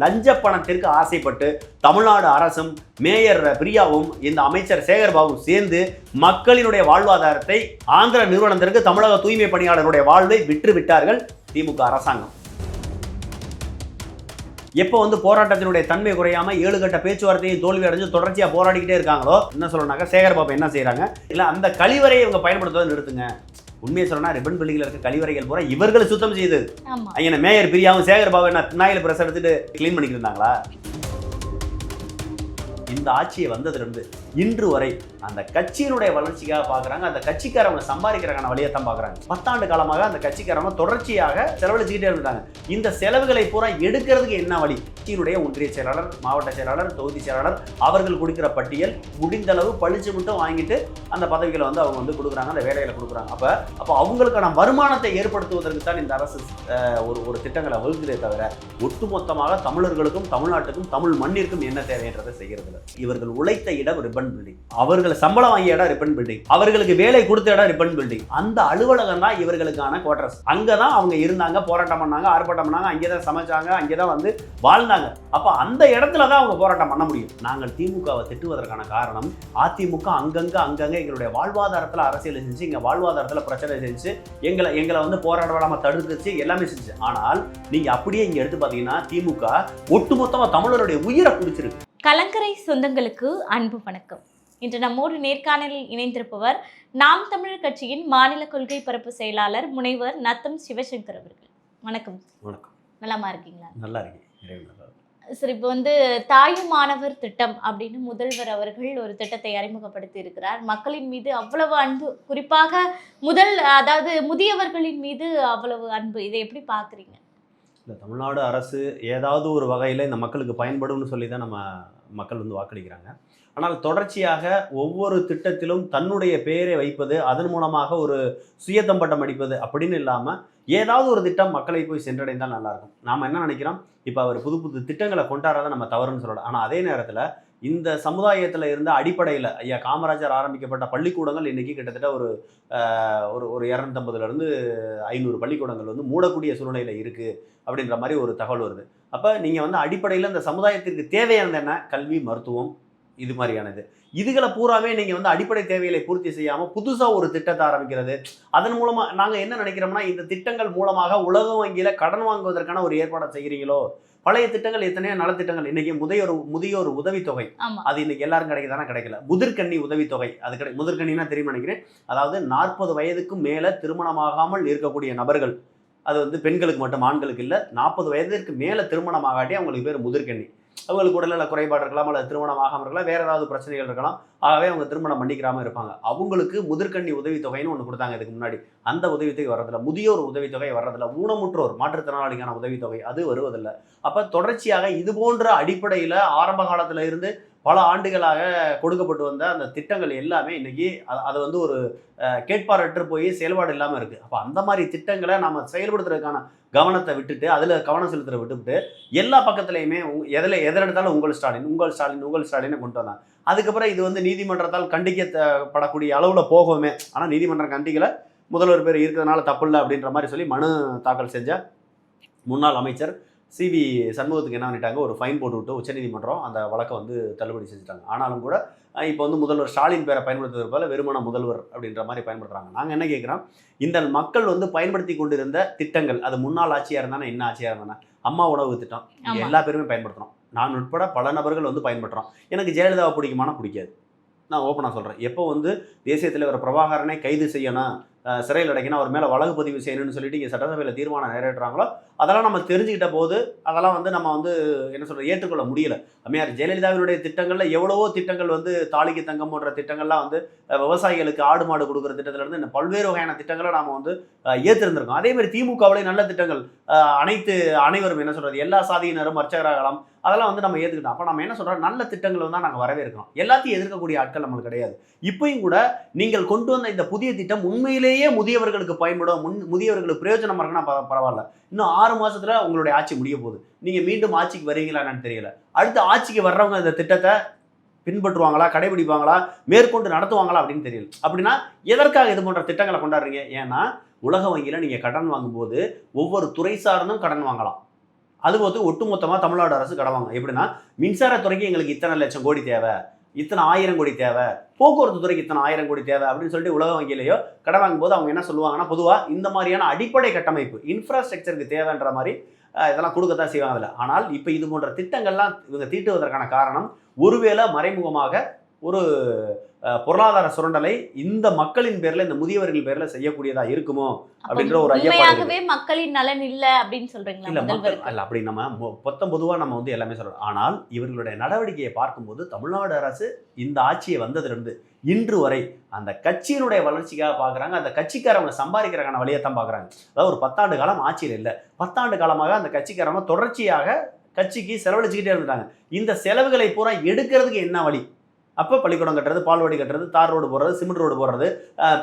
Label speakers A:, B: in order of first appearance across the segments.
A: லஞ்ச பணத்திற்கு ஆசைப்பட்டு தமிழ்நாடு அரசும் மேயர் பிரியாவும் இந்த அமைச்சர் சேகர்பாபுவும் சேர்ந்து மக்களினுடைய வாழ்வாதாரத்தை ஆந்திர நிறுவனத்திற்கு தமிழக தூய்மை பணியாளருடைய வாழ்வை விற்று விட்டார்கள் திமுக அரசாங்கம். எப்போ வந்து போராட்டத்தினுடைய தன்மை குறையாம ஏழு கட்ட பேச்சுவார்த்தையை தோல்வி அடைஞ்சு தொடர்ச்சியாக போராடிக்கிட்டே இருக்காங்களோ என்ன சொல்லணும்னாக்கா சேகர்பாபு என்ன செய்கிறாங்க இல்லை அந்த கழிவறையை இவங்க பயன்படுத்துவதை நிறுத்துங்க. உண்மையை சொல்லணும்னா ரிப்பன் பள்ளியில் இருக்க கழிவறைகள் பூரா இவர்களை சுத்தம் செய்தது.
B: ஆமா.
A: ஐயன மேயர் பிரியாவும் சேகர் பாபு என்ன பின்னாயில் பிரஸ் எடுத்துட்டு க்ளீன் பண்ணிக்கிட்டு இருந்தாங்களா? இந்த ஆட்சியை வந்ததிலிருந்து இன்று வரை அந்த கட்சியினுடைய வளர்ச்சிக்காக பார்க்குறாங்க. அந்த கட்சிக்காரவங்க சம்பாதிக்கிறக்கான வழியை தான் பார்க்குறாங்க. பத்தாண்டு காலமாக அந்த கட்சிக்காரவங்க தொடர்ச்சியாக செலவழிச்சுக்கிட்டே இருந்தாங்க இந்த செலவுகளை பூரா எடுக்கிறதுக்கு என்ன வழி? கட்சியினுடைய ஒன்றிய செயலாளர் மாவட்ட செயலாளர் தொகுதி செயலாளர் அவர்கள் கொடுக்கிற பட்டியல் முடிந்த அளவு பழிச்சு மட்டும் வாங்கிட்டு அந்த பதவிகளை வந்து அவங்க வந்து கொடுக்குறாங்க அந்த வேலைகளை கொடுக்குறாங்க. அப்போ அப்போ அவங்களுக்கான வருமானத்தை ஏற்படுத்துவதற்கு தான் இந்த அரசு ஒரு ஒரு திட்டங்களை வகுக்கிறதே தவிர ஒட்டுமொத்தமாக தமிழர்களுக்கும் தமிழ்நாட்டுக்கும் தமிழ் மண்ணிற்கும் என்ன தேவைன்றதை செய்கிறது இல்லை இவர்கள் உழைத்த இடம் ரிப்பன் பில்டிங் அவர்களை சம்பளம் வாங்கிய இடம் ரிப்பன் பில்டிங் அவர்களுக்கு வேலை கொடுத்த இடம் ரிப்பன் பில்டிங் அந்த அலுவலகம் தான் இவர்களுக்கான குவார்டர்ஸ் அங்கே தான் அவங்க இருந்தாங்க போராட்டம் பண்ணாங்க ஆர்ப்பாட்டம் பண்ணாங்க அங்கே தான் சமைச்சாங்க அங்கே தான் வந்து வாழ்ந்தாங்க. அப்போ அந்த இடத்துல தான் அவங்க போராட்டம் பண்ண முடியும். நாங்கள் திமுகவை திட்டுவதற்கான காரணம் அதிமுக அங்கங்கே அங்கங்கே எங்களுடைய வாழ்வாதாரத்தில் அரசியல் செஞ்சு எங்கள் வாழ்வாதாரத்தில் பிரச்சனை செஞ்சு எங்களை எங்களை வந்து போராட விடாம தடுத்துச்சு எல்லாமே செஞ்சு. ஆனால் நீங்க அப்படியே இங்க எடுத்து பார்த்தீங்கன்னா திமுக ஒட்டுமொத்தமாக தமிழருடைய உயிரை பிடிச்சிருக்கு
B: கலங்கரை சொந்தங்களுக்கு அன்பு வணக்கம். இன்று நம்மோடு நேர்காணலில் இணைந்திருப்பவர் நாம் தமிழர் கட்சியின் மாநில கொள்கை பரப்பு செயலாளர் முனைவர் நத்தம் சிவசங்கர் அவர்கள். வணக்கம்.
A: வணக்கம்.
B: நலமா இருக்கீங்களா?
A: நல்லா இருக்கு இறைவன் நல்லா இருக்கு.
B: சரி இப்போ வந்து தாயும் மாணவர் திட்டம் அப்படின்னு முதல்வர் அவர்கள் ஒரு திட்டத்தை அறிமுகப்படுத்தி இருக்கிறார். மக்களின் மீது அவ்வளவு அன்பு குறிப்பாக முதல் அதாவது முதியவர்களின் மீது அவ்வளவு அன்பு இதை எப்படி பார்க்குறீங்க?
A: இந்த தமிழ்நாடு அரசு ஏதாவது ஒரு வகையில் இந்த மக்களுக்கு பயன்படும்னு சொல்லி தான் நம்ம மக்கள் வந்து வாக்களிக்கிறாங்க. ஆனால் தொடர்ச்சியாக ஒவ்வொரு திட்டத்திலும் தன்னுடைய பெயரை வைப்பது அதன் மூலமாக ஒரு சுயத்தம்பட்டம் அடிப்பது அப்படின்னு இல்லாமல் ஏதாவது ஒரு திட்டம் மக்களை போய் சென்றடைந்தால் நல்லாயிருக்கும். நாம் என்ன நினைக்கிறோம்? இப்போ அவர் புது புது திட்டங்களை கொண்டாடுறத நம்ம தவறுன்னு சொல்லலாம் ஆனால் அதே நேரத்தில் இந்த சமுதாயத்தில் இருந்த அடிப்படையில் ஐயா காமராஜர் ஆரம்பிக்கப்பட்ட பள்ளிக்கூடங்கள் இன்றைக்கி கிட்டத்தட்ட ஒரு ஒரு ஒரு இரநூத்தம்பதுலேருந்து ஐநூறு பள்ளிக்கூடங்கள் வந்து மூடக்கூடிய சூழ்நிலையில் இருக்குது அப்படின்ற மாதிரி ஒரு தகவல் வருது. அப்போ நீங்கள் வந்து அடிப்படையில் இந்த சமுதாயத்திற்கு தேவையானது என்ன? கல்வி மருத்துவம் இது மாதிரியானது. இதுகளை பூராவே நீங்கள் வந்து அடிப்படை தேவைகளை பூர்த்தி செய்யாமல் புதுசாக ஒரு திட்டத்தை ஆரம்பிக்கிறது. அதன் மூலமாக நாங்கள் என்ன நினைக்கிறோம்னா இந்த திட்டங்கள் மூலமாக உலக வங்கியில் கடன் வாங்குவதற்கான ஒரு ஏற்பாடை செய்கிறீங்களோ பழைய திட்டங்கள் எத்தனையோ நலத்திட்டங்கள் இன்னைக்கு முதியோர் முதியோர் உதவித்தொகை. அது இன்னைக்கு எல்லாரும் கிடைக்குதானா? கிடைக்கல. முதிர்கண்ணி உதவித்தொகை. அது கிடை முதிர்கண்ணினா தெரியும் நினைக்கிறேன்? அதாவது நாற்பது வயதுக்கும் மேலே திருமணமாகாமல் இருக்கக்கூடிய நபர்கள். அது வந்து பெண்களுக்கு மட்டும் ஆண்களுக்கு இல்லை. நாற்பது வயதிற்கு மேலே திருமணம் ஆகாட்டி அவங்களுக்கு பேர் முதிர்கண்ணி. அவங்களுக்கு உடல்நல குறைபாடு இருக்கலாம் அல்லது திருமணம் ஆகாமல் இருக்கலாம் வேற ஏதாவது பிரச்சனைகள் இருக்கலாம் ஆகவே அவங்க திருமணம் பண்ணிக்கிறாம இருப்பாங்க. அவங்களுக்கு முதிர்கண்ணி உதவித்தொகைன்னு ஒன்று கொடுத்தாங்க இதுக்கு முன்னாடி. அந்த உதவித்தொகை வர்றதில்ல. முதியோர் உதவித்தொகை வர்றதில்ல. ஊனமுற்றோர் மாற்றுத்திறனாளிக்கான உதவித்தொகை அது வருவதில்லை. அப்போ தொடர்ச்சியாக இது போன்ற அடிப்படையில் ஆரம்ப காலத்துல இருந்து பல ஆண்டுகளாக கொடுக்கப்பட்டு வந்த அந்த திட்டங்கள் எல்லாமே இன்னைக்கு அதை அது வந்து ஒரு கேட்பாரற்று போய் செயல்பாடு இல்லாமல் இருக்குது அப்போ அந்த மாதிரி திட்டங்களை நம்ம செயல்படுத்துறதுக்கான கவனத்தை விட்டுட்டு அதில் கவனம் செலுத்துற விட்டுவிட்டு எல்லா பக்கத்துலையுமே உங்க- எதில் எதிரெடுத்தாலும் உங்கள் ஸ்டாலின் உங்கள் ஸ்டாலின் உங்கள் ஸ்டாலினை கொண்டு வந்தாங்க. அதுக்கப்புறம் இது வந்து நீதிமன்றத்தால் கண்டிக்கப்படக்கூடிய அளவில் போகவுமே. ஆனால் நீதிமன்றம் கண்டிக்கல. முதல்வர் பேர் இருக்கிறதுனால தப்பு இல்லை அப்படின்ற மாதிரி சொல்லி மனு தாக்கல் செஞ்ச முன்னாள் அமைச்சர் சிவி சண்முகத்துக்கு என்ன பண்ணிட்டாங்க? ஒரு ஃபைன் போட்டு விட்டு உச்சநீதிமன்றம் அந்த வழக்கை வந்து தள்ளுபடி செஞ்சுட்டாங்க. ஆனாலும் கூட இப்போ வந்து முதல்வர் ஸ்டாலின் பேரை பயன்படுத்துவது போல வெறுமன முதல்வர் அப்படின்ற மாதிரி பயன்படுத்துறாங்க. நாங்கள் என்ன கேட்குறோம்? இந்த மக்கள் வந்து பயன்படுத்தி கொண்டிருந்த திட்டங்கள் அது முன்னாள் ஆட்சியாக இருந்தானே என்ன ஆட்சியாக இருந்தானே? அம்மா உணவு திட்டம். எல்லா பேருமே பயன்படுத்துகிறோம் நான் உட்பட பல நபர்கள் வந்து பயன்படுத்துகிறோம் எனக்கு ஜெயலலிதாவை பிடிக்குமானா பிடிக்காது. நான் ஓப்பனாக சொல்கிறேன் எப்போ வந்து தேசிய தலைவர் பிரபாகரனை கைது செய்யணும் சிறையில் அடைக்கணும் அவர் மேலே வழக்கு பதிவு செய்யணும்னு சொல்லிட்டு இங்கே சட்டசபையில் தீர்மானம் நிறைவேற்றுறாங்களோ அதெல்லாம் நம்ம தெரிஞ்சுக்கிட்ட போது அதெல்லாம் வந்து நம்ம வந்து என்ன சொல்கிறது ஏற்றுக்கொள்ள முடியல. அம்மையார் ஜெயலலிதாவினுடைய திட்டங்களில் எவ்வளவோ திட்டங்கள் வந்து தாலிக்கு தங்கம் போன்ற திட்டங்கள்லாம் வந்து விவசாயிகளுக்கு ஆடு மாடு கொடுக்குற திட்டத்திலேருந்து இந்த இன்னும் பல்வேறு வகையான திட்டங்களை நாம் வந்து ஏற்றிருந்திருக்கோம் அதே மாதிரி திமுகவிலே நல்ல திட்டங்கள் அனைத்து அனைவரும் என்ன சொல்கிறது எல்லா சாதியினரும் அர்ச்சகராகலாம் அதெல்லாம் வந்து நம்ம ஏற்றுக்கிட்டோம் அப்போ நம்ம என்ன சொல்கிறோம் நல்ல திட்டங்கள் வந்து நாங்கள் வரவேற்கிறோம். எல்லாத்தையும் எதிர்க்கக்கூடிய ஆட்கள் நம்மளுக்கு கிடையாது. இப்பயும் கூட நீங்கள் கொண்டு வந்த இந்த புதிய திட்டம் உண்மையிலே உண்மையிலேயே முதியவர்களுக்கு பயன்படும் முன் முதியவர்களுக்கு பிரயோஜனமாக இருக்குன்னா பரவாயில்ல. இன்னும் ஆறு மாதத்தில் உங்களுடைய ஆட்சி முடிய போகுது. நீங்கள் மீண்டும் ஆட்சிக்கு வருவீங்களா என்னன்னு தெரியல. அடுத்த ஆட்சிக்கு வர்றவங்க இந்த திட்டத்தை பின்பற்றுவாங்களா கடைபிடிப்பாங்களா மேற்கொண்டு நடத்துவாங்களா அப்படின்னு தெரியல. அப்படின்னா எதற்காக இது போன்ற திட்டங்களை கொண்டாடுறீங்க? ஏன்னா உலக வங்கியில் நீங்கள் கடன் வாங்கும்போது ஒவ்வொரு துறை சார்ந்தும் கடன் வாங்கலாம். அது வந்து ஒட்டுமொத்தமாக தமிழ்நாடு அரசு கடன் வாங்க எப்படின்னா மின்சாரத்துறைக்கு எங்களுக்கு இத்தனை லட்சம் கோடி தேவை. இத்தனை ஆயிரம் கோடி தேவை போக்குவரத்து துறைக்கு இத்தனை ஆயிரம் கோடி தேவை அப்படின்னு சொல்லிட்டு உலக வங்கியிலேயோ கடன் வாங்கும்போது அவங்க என்ன சொல்லுவாங்கன்னா பொதுவாக இந்த மாதிரியான அடிப்படை கட்டமைப்பு இன்ஃப்ராஸ்ட்ரக்சருக்கு தேவைன்ற மாதிரி இதெல்லாம் கொடுக்கத்தான் செய்வாங்க அதில். ஆனால் இப்போ இது போன்ற திட்டங்கள்லாம் இவங்க தீட்டுவதற்கான காரணம் ஒருவேளை மறைமுகமாக ஒரு பொருளாதார சுரண்டலை இந்த மக்களின் பேர்ல இந்த முதியவர்கள் பேர்ல செய்யக்கூடியதா இருக்குமோ
B: அப்ப
A: அப்படின்ற ஒரு.
B: உண்மையாகவே மக்களின் நலன் இல்ல அப்படின்னு சொல்றீங்களா
A: இல்ல மக்கள் அல்ல அப்படி நம்ம மொ- மொத்தம் பொதுவா நம்ம வந்து எல்லாமே சொல்றோம். ஆனால் இவர்களுடைய நடவடிக்கையை பார்க்கும்போது தமிழ்நாடு அரசு இந்த ஆட்சியை வந்ததிலிருந்து இன்று வரை அந்த கட்சியினுடைய வளர்ச்சிக்காக பார்க்குறாங்க அந்த கட்சிக்காரவங்க சம்பாதிக்கிறக்கான வழியை தான் பார்க்குறாங்க அதாவது ஒரு பத்தாண்டு காலம் ஆட்சியில் இல்லை. பத்தாண்டு காலமாக அந்த கட்சிக்காரவங்க தொடர்ச்சியாக கட்சிக்கு செலவழிச்சுக்கிட்டே இருந்துட்டாங்க. இந்த செலவுகளை பூரா எடுக்கிறதுக்கு என்ன வழி? அப்போ பள்ளிக்கூடம் கட்டுறது பால்வாடி கட்டுறது தார் ரோடு போடுறது சிமெண்ட் ரோடு போடுறது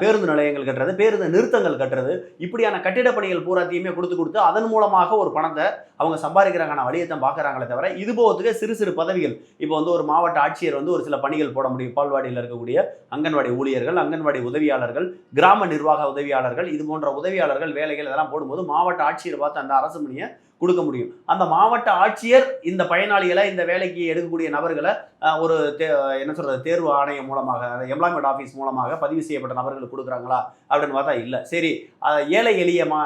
A: பேருந்து நிலையங்கள் கட்டுறது பேருந்து நிறுத்தங்கள் கட்டுறது இப்படியான கட்டிடப் பணிகள் பூராத்தையுமே கொடுத்து கொடுத்து அதன் மூலமாக ஒரு பணத்தை அவங்க சம்பாதிக்கிறாங்கன்னு வழியை தான் பார்க்குறாங்களே தவிர இது போகிறதுக்கு சிறு சிறு பதவிகள். இப்போ வந்து ஒரு மாவட்ட ஆட்சியர் வந்து ஒரு சில பணிகள் போட முடியும். பால்வாடியில் இருக்கக்கூடிய அங்கன்வாடி ஊழியர்கள் அங்கன்வாடி உதவியாளர்கள் கிராம நிர்வாக உதவியாளர்கள் இது போன்ற உதவியாளர்கள் வேலைகள் இதெல்லாம் போடும்போது மாவட்ட ஆட்சியர் பார்த்து அந்த அரசு பணியை கொடுக்க முடியும். அந்த மாவட்ட ஆட்சியர் இந்த பயனாளிகளை இந்த வேலைக்கு எடுக்கக்கூடிய நபர்களை ஒரு தே- என்ன சொல்றது தேர்வு ஆணையம் மூலமாக எம்ப்ளாய்மெண்ட் ஆஃபீஸ் மூலமாக பதிவு செய்யப்பட்ட நபர்களுக்கு கொடுக்குறாங்களா அப்படின்னு பார்த்தா இல்லை. சரி ஏழை எளிய மா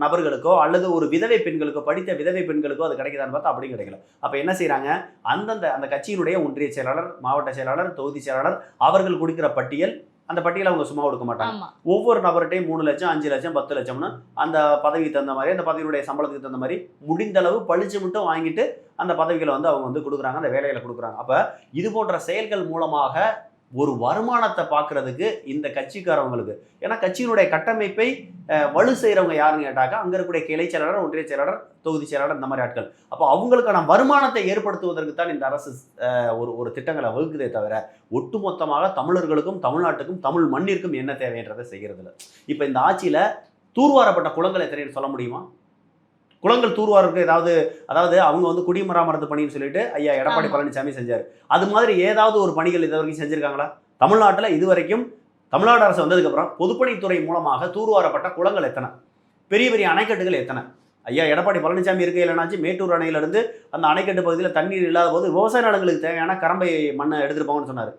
A: நபர்களுக்கோ அல்லது ஒரு விதவை பெண்களுக்கோ படித்த விதவை பெண்களுக்கோ அது கிடைக்குதான்னு பார்த்தா அப்படி கிடைக்கல. அப்போ என்ன செய்கிறாங்க அந்தந்த அந்த கட்சியினுடைய ஒன்றிய செயலாளர் மாவட்ட செயலாளர் தொகுதி செயலாளர் அவர்கள் கொடுக்கிற பட்டியல் அந்த பட்டியலை அவங்க சும்மா கொடுக்க மாட்டாங்க. ஒவ்வொரு நபர்கிட்டையும் மூணு லட்சம் அஞ்சு லட்சம் பத்து லட்சம்னு அந்த பதவிக்கு தகுந்த மாதிரி அந்த பதவியுடைய சம்பளத்துக்கு தகுந்த மாதிரி முடிந்த அளவு பழிச்சு மட்டும் வாங்கிட்டு அந்த பதவிகளை வந்து அவங்க வந்து கொடுக்குறாங்க அந்த வேலைகளை கொடுக்குறாங்க. அப்போ இது போன்ற செயல்கள் மூலமாக ஒரு வருமானத்தை பார்க்கறதுக்கு இந்த கட்சிக்காரவங்களுக்கு. ஏன்னா கட்சியினுடைய கட்டமைப்பை வலு செய்கிறவங்க யாருன்னு கேட்டாக்கா அங்கே இருக்கக்கூடிய கிளை செயலாளர் ஒன்றிய செயலாளர் தொகுதி செயலாளர் இந்த மாதிரி ஆட்கள். அப்போ அவங்களுக்கான வருமானத்தை ஏற்படுத்துவதற்கு தான் இந்த அரசு ஒரு ஒரு திட்டங்களை வகுக்குதே தவிர ஒட்டுமொத்தமாக தமிழர்களுக்கும் தமிழ்நாட்டுக்கும் தமிழ் மண்ணிற்கும் என்ன தேவைன்றதை செய்கிறது இல்லை இப்போ இந்த ஆட்சியில் தூர்வாரப்பட்ட குளங்கள் எத்தனை சொல்ல முடியுமா? குளங்கள் தூர்வாருக்கு ஏதாவது அதாவது அவங்க வந்து குடிமராமரத்து பணின்னு சொல்லிட்டு ஐயா எடப்பாடி. பழனிசாமி செஞ்சார். அது மாதிரி ஏதாவது ஒரு பணிகள் இது வரைக்கும் செஞ்சிருக்காங்களா? தமிழ்நாட்டில் இது வரைக்கும் தமிழ்நாடு அரசு வந்ததுக்கப்புறம் பொதுப்பணித்துறை மூலமாக தூர்வாரப்பட்ட குளங்கள் எத்தனை? பெரிய பெரிய அணைக்கட்டுகள் எத்தனை? ஐயா எடப்பாடி பழனிசாமி இருக்க இல்லைனாச்சு மேட்டூர் அணையிலிருந்து அந்த அணைக்கட்டு பகுதியில் தண்ணீர் இல்லாத போது விவசாய நிலங்களுக்கு தேவையான கரம்பை மண்ணை எடுத்துட்டு போங்கன்னு சொன்னார்.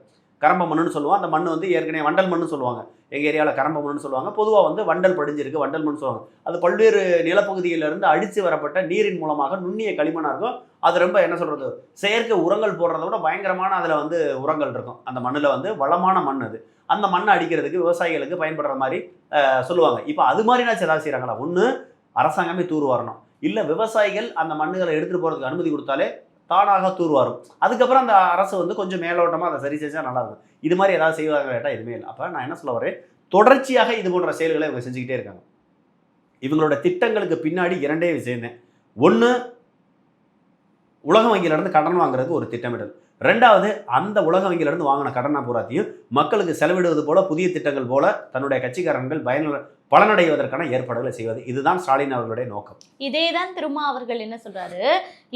A: கரம்ப மண்ணுன்னு சொல்லுவோம். அந்த மண் வந்து ஏற்கனவே வண்டல் மண்ணுன்னு சொல்லுவாங்க. எங்கள் ஏரியாவில் கரம்ப மண்ணுன்னு சொல்லுவாங்க. பொதுவாக வந்து வண்டல் படிஞ்சிருக்கு. வண்டல் மண் சொல்லுவாங்க. அது பல்வேறு நிலப்பகுதியிலிருந்து அடித்து வரப்பட்ட நீரின் மூலமாக நுண்ணிய களிமண்ணாக இருக்கும். அது ரொம்ப என்ன சொல்கிறது செயற்கை உரங்கள் போடுறத விட பயங்கரமான அதில் வந்து உரங்கள் இருக்கும். அந்த மண்ணில் வந்து வளமான மண் அது. அந்த மண்ணை அடிக்கிறதுக்கு விவசாயிகளுக்கு பயன்படுற மாதிரி சொல்லுவாங்க. இப்போ அது மாதிரினாச்சும் ஏதாவது செய்கிறாங்களா ஒன்று அரசாங்கமே தூர் வரணும் இல்லை விவசாயிகள் அந்த மண்ணுகளை எடுத்துகிட்டு போகிறதுக்கு அனுமதி கொடுத்தாலே தானாக தூர் வரும் அதுக்கப்புறம் அந்த அரசு வந்து கொஞ்சம் மேலோட்டமாக அதை சரி செஞ்சால் நல்லாயிருக்கும் இது மாதிரி ஏதாவது செய்வாங்க கேட்டால் எதுவுமே இல்லை. அப்போ நான் என்ன சொல்ல வரேன்? தொடர்ச்சியாக இது போன்ற செயல்களை இவங்க செஞ்சுக்கிட்டே இருக்காங்க. இவங்களோட திட்டங்களுக்கு பின்னாடி இரண்டே விஷயம்தான் ஒன்று உலக வங்கியிலேருந்து கடன் வாங்குறதுக்கு ஒரு திட்டமிடல். ரெண்டாவது அந்த உலக வங்கியிலிருந்து வாங்கின கடனா பூராத்தையும் மக்களுக்கு செலவிடுவது போல புதிய திட்டங்கள் போல தன்னுடைய கட்சிக்காரர்கள் பயன பலனடைவதற்கான ஏற்பாடுகளை செய்வது. இதுதான் ஸ்டாலின் அவர்களுடைய நோக்கம்.
B: இதே தான் திருமா அவர்கள் என்ன சொல்றாரு?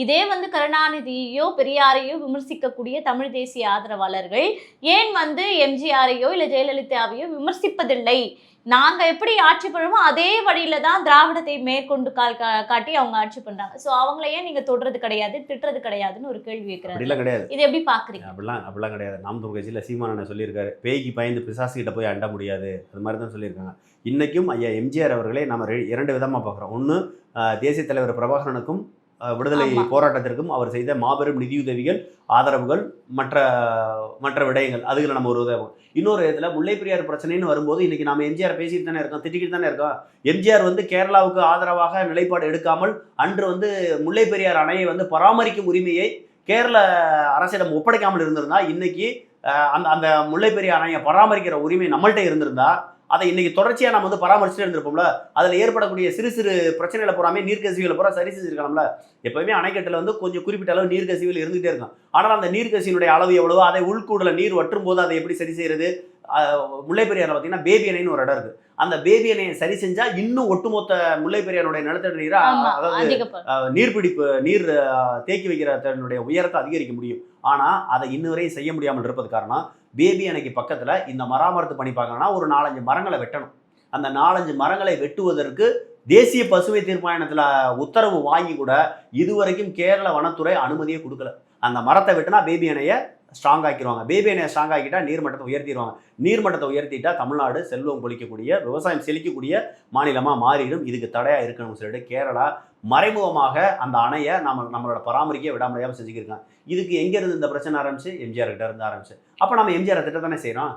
B: இதே வந்து கருணாநிதியோ பெரியாரையோ விமர்சிக்கக்கூடிய தமிழ் தேசிய ஆதரவாளர்கள் ஏன் வந்து எம்ஜிஆரையோ இல்ல ஜெயலலிதாவையோ விமர்சிப்பதில்லை? நாங்க எப்படி ஆட்சி பண்ணுவோமோ அதே வழியில தான் திராவிடத்தை மேற்கொண்டு கால் காட்டி அவங்க ஆட்சி பண்றாங்க. சோ அவங்கள ஏன் நீங்க தொடுறது கிடையாது திட்டுறது கிடையாதுன்னு ஒரு கேள்வி
A: அப்படிலாம் கிடையாது.
B: இது எப்படி பாக்குறீங்க?
A: அப்படிலாம் அப்படிலாம் கிடையாது. நாம் தமிழ் கட்சியில் சீமானனை சொல்லியிருக்காரு பேய்க்கு பயந்து பிசாசு கிட்ட போய் அண்ட முடியாது. அது மாதிரி தான் சொல்லியிருக்காங்க. இன்றைக்கும் ஐயா எம்ஜிஆர் அவர்களே நம்ம இரண்டு விதமாக பார்க்குறோம் ஒன்று தேசிய தலைவர் பிரபாகரனுக்கும் விடுதலை. போராட்டத்திற்கும் அவர் செய்த மாபெரும் நிதியுதவிகள் ஆதரவுகள் மற்ற மற்ற விடயங்கள் அதுகளை நம்ம ஒரு உதவும் இன்னொரு இதில் முல்லை பெரியார் பிரச்சனைன்னு வரும்போது இன்னைக்கு நாம எம்ஜிஆர் பேசிட்டு தானே இருக்கோம் திட்டிக்கிட்டு தானே இருக்கோம் எம்ஜிஆர் வந்து கேரளாவுக்கு ஆதரவாக நிலைப்பாடு எடுக்காமல் அன்று வந்து முல்லை பெரியார் அணையை வந்து பராமரிக்கும் உரிமையை கேரள அரசிடம் ஒப்படைக்காமல் இருந்திருந்தா இன்னைக்கு அந்த அந்த முல்லை பெரியார் அணையை பராமரிக்கிற உரிமை நம்மள்ட்ட இருந்திருந்தா அதை இன்னைக்கு தொடர்ச்சியா நம்ம வந்து பராமரிச்சுட்டு இருந்திருப்போம்ல. அதுல ஏற்படக்கூடிய சிறு சிறு பிரச்சனைகளை பூராமே நீர்க்கசிவுகளை பூரா சரி செஞ்சிருக்கலாம்ல. எப்பவுமே அணைக்கட்டுல வந்து கொஞ்சம் குறிப்பிட்ட அளவு நீர்க்கசிவுகள் இருந்துகிட்டே இருக்கும். ஆனால் அந்த நீர்க்கசிவினுடைய அளவு எவ்வளவோ அதை உள்கூடல நீர் வற்றும் போது அதை எப்படி சரி செய்யறது? அஹ், முல்லை பெரியார்ல பார்த்தீங்கன்னா பேபி அணைன்னு ஒரு இடம் இருக்கு. அந்த பேபி அணையை சரி செஞ்சா இன்னும் ஒட்டுமொத்த முல்லை பெரியாருடைய நிலத்தடி நீரை அதாவது நீர்பிடிப்பு நீர் தேக்கி வைக்கிற தன்னுடைய உயரத்தை அதிகரிக்க முடியும். ஆனால் அதை இன்ன வரையும் செய்ய முடியாமல் இருப்பது காரணம் பேபி அணைக்கு பக்கத்தில் இந்த மராமரத்து பணி பார்க்கணும்னா ஒரு நாலஞ்சு மரங்களை வெட்டணும். அந்த நாலஞ்சு மரங்களை வெட்டுவதற்கு தேசிய பசுமை தீர்மானத்துல உத்தரவு வாங்கி கூட இதுவரைக்கும் கேரள வனத்துறை அனுமதியை கொடுக்கல. அந்த மரத்தை வெட்டினா பேபி அணையை ஸ்ட்ராங் ஆக்கிடுவாங்க பேபி அணையை ஸ்ட்ராங் ஆக்கிட்டா நீர்மட்டத்தை உயர்த்திடுவாங்க நீர்மட்டத்தை உயர்த்திட்டா தமிழ்நாடு செல்வம் பொழிக்கக்கூடிய விவசாயம் செழிக்கக்கூடிய மாநிலமாக மாறிடும். இதுக்கு தடையாக இருக்கணும்னு சொல்லிட்டு கேரளா மறைமுகமாக அந்த அணையை நம்ம நம்மளோட பராமரிக்க விடாமலையாக செஞ்சுக்கிருக்காங்க. இதுக்கு எங்கேருந்து இந்த பிரச்சனை ஆரம்பிச்சு? எம்ஜிஆர் கிட்ட இருந்து ஆரம்பிச்சு. அப்போ நம்ம எம்ஜிஆர் திட்டம் தானே செய்கிறோம்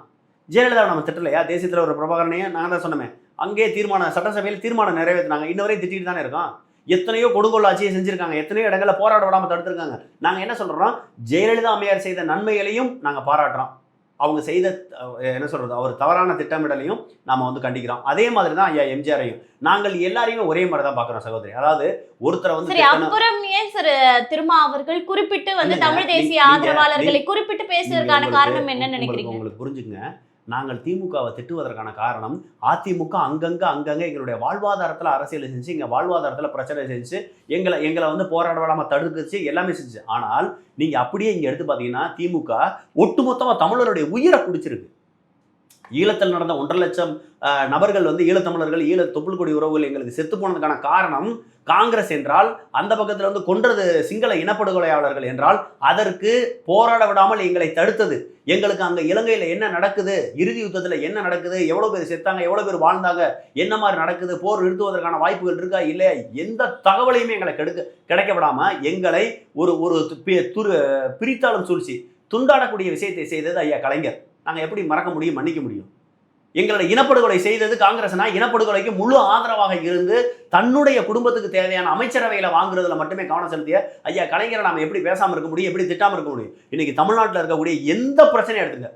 A: ஜெயலலிதா நம்ம திட்டலையா? தேசியத்தில் ஒரு பிரபாகரனையே நாங்கள் தான் சொன்னோமே. அங்கேயே தீர்மானம் சட்டசபையில் தீர்மானம் நிறைவேற்றினாங்க இன்ன வரையும் தானே இருக்கோம்? எத்தனையோ கொடுங்கோல் ஆட்சியை செஞ்சிருக்காங்க. எத்தனையோ இடங்கள்ல போராட விடாம தடுத்திருக்காங்க. நாங்க என்ன சொல்றோம் ஜெயலலிதா அம்மையார் செய்த நன்மைகளையும் நாங்க பாராட்டுறோம். அவங்க செய்த என்ன சொல்றது அவர் தவறான திட்டமிடலையும் நாம வந்து கண்டிக்கிறோம். அதே மாதிரி தான் ஐயா எம்ஜிஆரையும். நாங்கள் எல்லாரையுமே ஒரே மாதிரி தான் பார்க்குறோம் சகோதரி. அதாவது ஒருத்தரை வந்து.
B: அப்புறம் ஏன் சார் திருமா அவர்கள் குறிப்பிட்டு வந்து தமிழ் தேசிய ஆதரவாளர்களை குறிப்பிட்டு பேசுறதுக்கான காரணம் என்ன நினைக்கிறீங்க?
A: உங்களுக்கு புரிஞ்சுங்க நாங்கள் திமுகவை திட்டுவதற்கான காரணம் அதிமுக அங்கங்க அங்கங்க எங்களுடைய வாழ்வாதாரத்துல அரசியல் செஞ்சு எங்க வாழ்வாதாரத்துல பிரச்சனை செஞ்சு எங்களை எங்களை வந்து போராட விடாமல் தடுத்துச்சு எல்லாமே செஞ்சு. ஆனால் நீங்க அப்படியே இங்க எடுத்து பாத்தீங்கன்னா திமுக ஒட்டுமொத்தமா தமிழருடைய உயிரை குடிச்சிருக்கு. ஈழத்தில் நடந்த ஒன்றரை லட்சம் நபர்கள் வந்து ஈழத்தமிழர்கள் ஈழ தொப்புள்கொடி உறவுகள் எங்களுக்கு செத்து போனதுக்கான காரணம் காங்கிரஸ் என்றால் அந்த பக்கத்தில் வந்து கொன்றது சிங்கள இனப்படுகொலையாளர்கள் என்றால் அதற்கு போராட விடாமல் எங்களை தடுத்தது. எங்களுக்கு அங்கே இலங்கையில் என்ன நடக்குது இறுதி யுத்தத்தில் என்ன நடக்குது எவ்வளோ பேர் செத்தாங்க எவ்வளோ பேர் வாழ்ந்தாங்க என்ன மாதிரி நடக்குது போர் நிறுத்துவதற்கான வாய்ப்புகள் இருக்கா இல்லையா எந்த தகவலையுமே எங்களை கெடுக்க கிடைக்க விடாமல் எங்களை ஒரு ஒரு து- பி- துரு பிரித்தாளும் சூழ்ச்சி துண்டாடக்கூடிய விஷயத்தை செய்தது ஐயா கலைஞர். நாங்கள் எப்படி மறக்க முடியும் மன்னிக்க முடியும்? எங்களுடைய இனப்படுகொலை செய்தது காங்கிரஸ்னா இனப்படுகொலைக்கு முழு ஆதரவாக இருந்து தன்னுடைய குடும்பத்துக்கு தேவையான அமைச்சரவையில் வாங்குறதுல மட்டுமே கவனம் செலுத்திய ஐயா கலைஞரை நாம் எப்படி பேசாமல் இருக்க முடியும் எப்படி திட்டாமல் இருக்க முடியும்? இன்னைக்கு தமிழ்நாட்டில் இருக்கக்கூடிய எந்த பிரச்சனையும் எடுத்துங்க.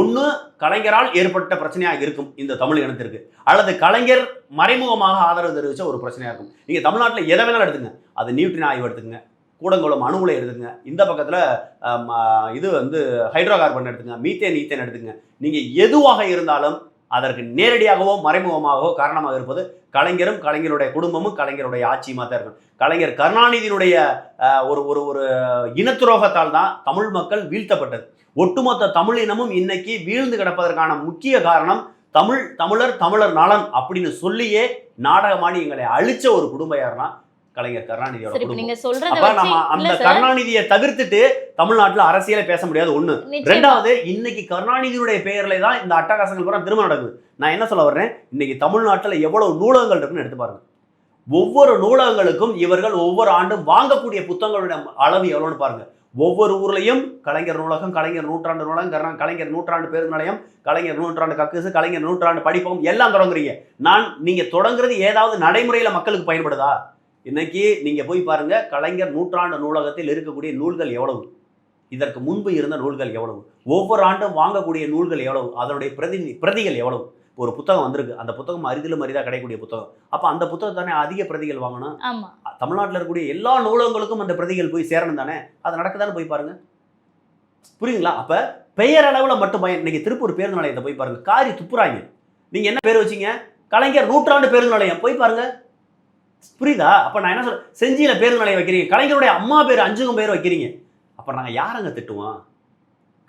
A: ஒன்று கலைஞரால் ஏற்பட்ட பிரச்சனையாக இருக்கும் இந்த தமிழ் இனத்திற்கு. அல்லது கலைஞர் மறைமுகமாக ஆதரவு தெரிவிச்ச ஒரு பிரச்சனையாக இருக்கும். நீங்கள் தமிழ்நாட்டில் எதை வேணாலும் எடுத்துங்க. அது நியூட்ரின் ஆய்வு எடுத்துங்க கூடங்குளம் அணு உலை எடுத்துங்க இந்த பக்கத்தில் இது வந்து ஹைட்ரோ கார்பன் எடுத்துங்க மீத்தேன் ஈத்தேன் எடுத்துங்க நீங்கள் எதுவாக இருந்தாலும் அதற்கு நேரடியாகவோ மறைமுகமாகவோ காரணமாக இருப்பது கலைஞரும் கலைஞருடைய குடும்பமும் கலைஞருடைய ஆட்சியுமா தான் இருக்கும் கலைஞர் கருணாநிதியினுடைய ஒரு ஒரு ஒரு இனத்துரோகத்தால் தான் தமிழ் மக்கள் வீழ்த்தப்பட்டது. ஒட்டுமொத்த தமிழ் இனமும் இன்னைக்கு வீழ்ந்து கிடப்பதற்கான முக்கிய காரணம் தமிழ் தமிழர் தமிழர் நலன் அப்படின்னு சொல்லியே நாடகமாடி எங்களை அழிச்ச ஒரு குடும்பம் யாருன்னா கலைஞர் கருணாநிதியோட
B: நீங்க சொல்றத
A: நம்ம அந்த கருணாநிதியை தவிர்த்துட்டு தமிழ்நாட்டுல அரசியலை பேச முடியாது ஒண்ணு. ரெண்டாவது இன்னைக்கு கருணாநிதியுடைய பெயர்ல தான் இந்த அட்டகாசங்கள் பூரா திரும்ப நடக்குது. நான் என்ன சொல்ல வர்றேன்? இன்னைக்கு தமிழ்நாட்டுல எவ்வளவு நூலகங்கள் இருக்குன்னு எடுத்து பாருங்க. ஒவ்வொரு நூலகங்களுக்கும் இவர்கள் ஒவ்வொரு ஆண்டும் வாங்கக்கூடிய புத்தகங்களுடைய அளவு எவ்வளோன்னு பாருங்க. ஒவ்வொரு ஊர்லயும் கலைஞர் நூலகம் கலைஞர் நூற்றாண்டு நூலகம் கலைஞர் நூற்றாண்டு பேருந்து நிலையம் கலைஞர் நூற்றாண்டு கக்குசு கலைஞர் நூற்றாண்டு படிப்பகம் எல்லாம் தொடங்குறீங்க. நான் நீங்க தொடங்குறது ஏதாவது நடைமுறையில மக்களுக்கு பயன்படுதா? இன்னைக்கு நீங்க போய் பாருங்க கலைஞர் நூற்றாண்டு நூலகத்தில் இருக்கக்கூடிய நூல்கள் எவ்வளவு? இதற்கு முன்பு இருந்த நூல்கள் எவ்வளவு? ஒவ்வொரு ஆண்டும் வாங்கக்கூடிய நூல்கள் எவ்வளவு? அதனுடைய பிரதி பிரதிகள் எவ்வளவு? ஒரு புத்தகம் வந்திருக்கு. அந்த புத்தகம் அரிதிலும் அரிதாக கிடைக்கக்கூடிய புத்தகம். அப்ப அந்த புத்தகம் தானே அதிக பிரதிகள் வாங்கணும்? தமிழ்நாட்டில் இருக்கக்கூடிய எல்லா நூலகங்களுக்கும் அந்த பிரதிகள் போய் சேரணும் தானே? அது நடக்குதான்னு போய் பாருங்க. புரியுங்களா அப்ப பெயர் அளவுல மட்டும் பயன் இன்னைக்கு திருப்பூர் பேருந்து நிலையத்தை போய் பாருங்க. காரி துப்புறாங்க. நீங்க என்ன பேர் வச்சீங்க? கலைஞர் நூற்றாண்டு பேருந்து நிலையம். போய் பாருங்க. புரியுதா? அப்ப நான் என்ன சொல்றேன் செஞ்சியில பேருந்து நிலையம் வைக்கிறீங்க. கலைஞருடைய அம்மா பேர் அஞ்சுகம் பேர் வைக்கிறீங்க. அப்ப நாங்க யாரங்க திட்டுவோம்?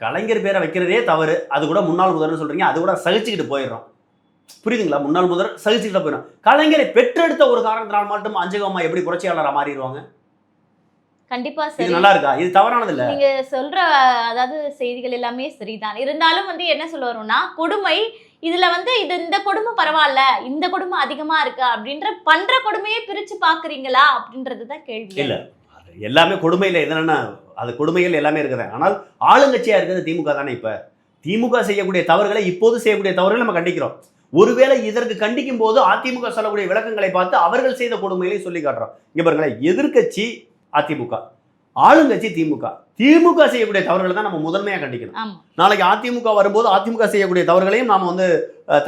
A: கலைஞர் பேரை வைக்கிறதே தவறு. அது கூட முன்னாள் முதல்னு சொல்றீங்க. அது கூட சகிச்சுக்கிட்டு போயிடுறோம். புரியுதுங்களா? முன்னாள் முதல் சகிச்சுக்கிட்டு போயிடும் கலைஞரை பெற்றெடுத்த ஒரு காரணத்தினால் மட்டும் அஞ்சகம்மா எப்படி புரட்சியாளராக மாறிடுவாங்க?
B: கண்டிப்பா சரி.
A: நல்லா இருக்கா? இது தவறானது இல்ல
B: நீங்க சொல்ற அதாவது செய்திகள் எல்லாமே சரிதான். இருந்தாலும் வந்து என்ன சொல்ல வரோம்னா கொடுமை இதுல வந்து இது இந்த கொடுமை பரவாயில்ல இந்த கொடுமை அதிகமா இருக்கு அப்படின்ற பண்ற கொடுமையை பிரிச்சு பாக்குறீங்களா அப்படின்றதுதான் கேள்வி.
A: இல்ல. அது எல்லாமே கொடுமையில என்னன்னா அது கொடுமைகள் எல்லாமே இருக்குது. ஆனால் ஆளுங்கட்சியா இருக்கிறது திமுக தானே இப்ப. திமுக செய்யக்கூடிய தவறுகளை இப்போது செய்யக்கூடிய தவறுகளை நம்ம கண்டிக்கிறோம். ஒருவேளை இதற்கு கண்டிக்கும் போது அதிமுக சொல்லக்கூடிய விளக்கங்களை பார்த்து அவர்கள் செய்த கொடுமைகளை சொல்லி காட்டுறோம். இங்க பாருங்களேன் எதிர்க்கட்சி அதிமுக. ஆளுங்கட்சி திமுக. திமுக செய்யக்கூடிய தவறுகளை தான் நம்ம முதன்மையா கண்டிக்கணும். நாளைக்கு அதிமுக வரும்போது அதிமுக செய்யக்கூடிய தவறுகளையும் நாம வந்து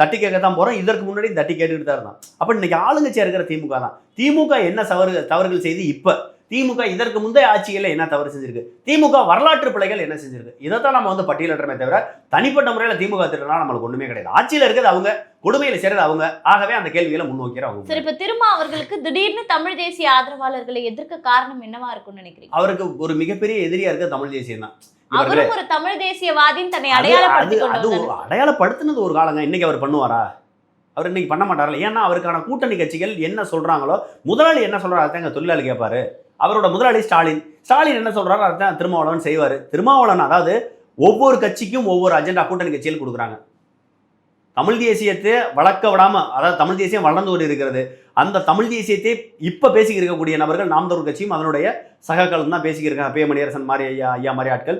A: தட்டி கேட்க தான் போறோம். இதற்கு முன்னாடி தட்டி கேட்டுக்கிட்டு தான் இருந்தோம். அப்ப இன்னைக்கு ஆளுங்கட்சியா இருக்கிற திமுக தான். திமுக என்ன தவறு தவறுகள் செய்து இப்ப திமுக இதற்கு முந்தைய ஆட்சிகளில் என்ன தவறு செஞ்சிருக்கு? திமுக வரலாற்று பிழைகள் என்ன செஞ்சிருக்கு? இதைத்தான் நம்ம வந்து பட்டியலிடுறமே தவிர தனிப்பட்ட முறையில் திமுக திட்டம்னா நம்மளுக்கு ஒண்ணுமே கிடையாது. ஆட்சியில் இருக்கிறது அவங்க கொடுமையில செய்யறது அவங்க. ஆகவே அந்த கேள்விகளை முன்னோக்கிற அவங்க.
B: சரி இப்ப திரும்ப அவர்களுக்கு திடீர்னு தமிழ் தேசிய ஆதரவாளர்களை எதிர்க்க காரணம் என்னவா இருக்கும்னு நினைக்கிறீங்க? அவருக்கு
A: ஒரு மிகப்பெரிய எதிரியா இருக்க தமிழ் தேசியம் தான்.
B: அவரும் ஒரு தமிழ் தேசியவாதின்னு தன்னை அடையாளப்படுத்தி
A: அடையாளப்படுத்தினது ஒரு காலங்க. இன்னைக்கு அவர் பண்ணுவாரா? அவர் இன்னைக்கு பண்ண மாட்டார்ல ஏன்னா அவருக்கான கூட்டணி கட்சிகள் என்ன சொல்றாங்களோ முதலாளி என்ன சொல்றாரு அதான் எங்க தொழிலாளி கேட்பாரு அவரோட முதலாளி ஸ்டாலின். ஸ்டாலின் என்ன சொல்கிறாரு அதான் திருமாவளவன் செய்வார். திருமாவளவன் அதாவது ஒவ்வொரு கட்சிக்கும் ஒவ்வொரு அஜெண்டா கூட்டணி கட்சியில் கொடுக்குறாங்க. தமிழ் தேசியத்தை வளர்க்க விடாம அதாவது தமிழ் தேசியம் வளர்ந்து கொண்டு இருக்கிறது அந்த தமிழ் தேசியத்தை இப்ப பேசிக்கிட்டு இருக்கக்கூடிய நபர்கள் நாம் தமிழ் கட்சியும் அதனுடைய சகாக்களும் தான் பேசிக்கிட்டு இருக்காங்க பே மணியரசன் மாதிரி ஐயா ஐயா மாதிரி ஆட்கள்.